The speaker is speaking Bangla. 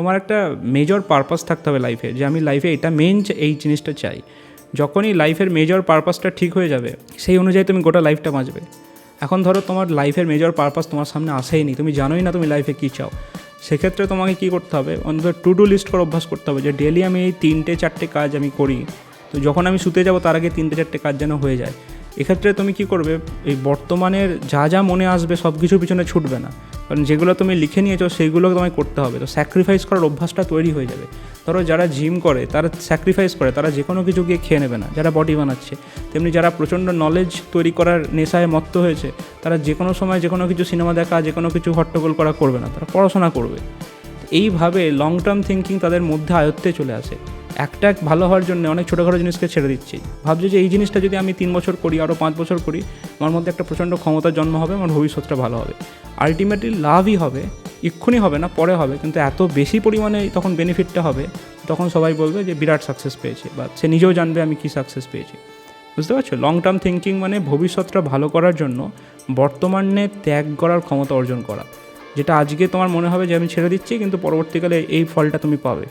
তোমার একটা মেজর পারপাস থাকতে হবে লাইফে যে আমি লাইফে এটা মেন এই জিনিসটা চাই। যখনই লাইফের মেজর পারপাসটা ঠিক হয়ে যাবে, সেই অনুযায়ী তুমি গোটা লাইফটা বাঁচবে। এখন ধরো তোমার লাইফের মেজর পারপাস তোমার সামনে আসেই নি, তুমি জানোই না তুমি লাইফে কী চাও। সেক্ষেত্রে তোমাকে কী করতে হবে, অন্তত টু ডু লিস্ট করে অভ্যাস করতে হবে যে ডেলি আমি এই তিনটে চারটে কাজ আমি করি। তো যখন আমি শুতে যাব তার আগে তিনটে চারটে কাজ যেন হয়ে যায়। এক্ষেত্রে তুমি কি করবে, এই বর্তমানের যা যা মনে আসবে সব কিছুর পিছনে ছুটবে না। কারণ যেগুলো তুমি লিখে নিয়েছো সেইগুলো তোমায় করতে হবে। তো স্যাক্রিফাইস করার অভ্যাসটা তৈরি হয়ে যাবে। ধরো যারা জিম করে, তারা স্যাক্রিফাইস করে, তারা যে কোনো কিছু গিয়ে খেয়ে নেবে না, যারা বডি বানাচ্ছে। তেমনি যারা প্রচণ্ড নলেজ তৈরি করার নেশায় মত্ত হয়েছে, তারা যে কোনো সময় যে কোনো কিছু সিনেমা দেখা যে কোনো কিছু হট্টগোল করা করবে না, তারা পড়াশোনা করবে। এইভাবে লং টার্ম থিঙ্কিং তাদের মধ্যে আয়ত্তে চলে আসে। একটা ভালো হওয়ার জন্য অনেক ছোটোখাটো জিনিসকে ছেড়ে দিচ্ছি। ভাবছি যে এই জিনিসটা যদি আমি তিন বছর করি আরও পাঁচ বছর করি, আমার মধ্যে একটা প্রচণ্ড ক্ষমতার জন্ম হবে, আমার ভবিষ্যৎটা ভালো হবে। আলটিমেটলি লাভই হবে, এক্ষুনি হবে না, পরে হবে, কিন্তু এত বেশি পরিমাণে তখন বেনিফিটটা হবে, তখন সবাই বলবে যে বিরাট সাকসেস পেয়েছে, বা সে নিজেও জানবে আমি কী সাকসেস পেয়েছি। বুঝতে পারছ? লং টার্ম থিঙ্কিং মানে ভবিষ্যৎটা ভালো করার জন্য বর্তমানে ত্যাগ করার ক্ষমতা অর্জন করা। যেটা আজকে তোমার মনে হবে যে আমি ছেড়ে দিচ্ছি, কিন্তু পরবর্তীকালে এই ফলটা তুমি পাবে।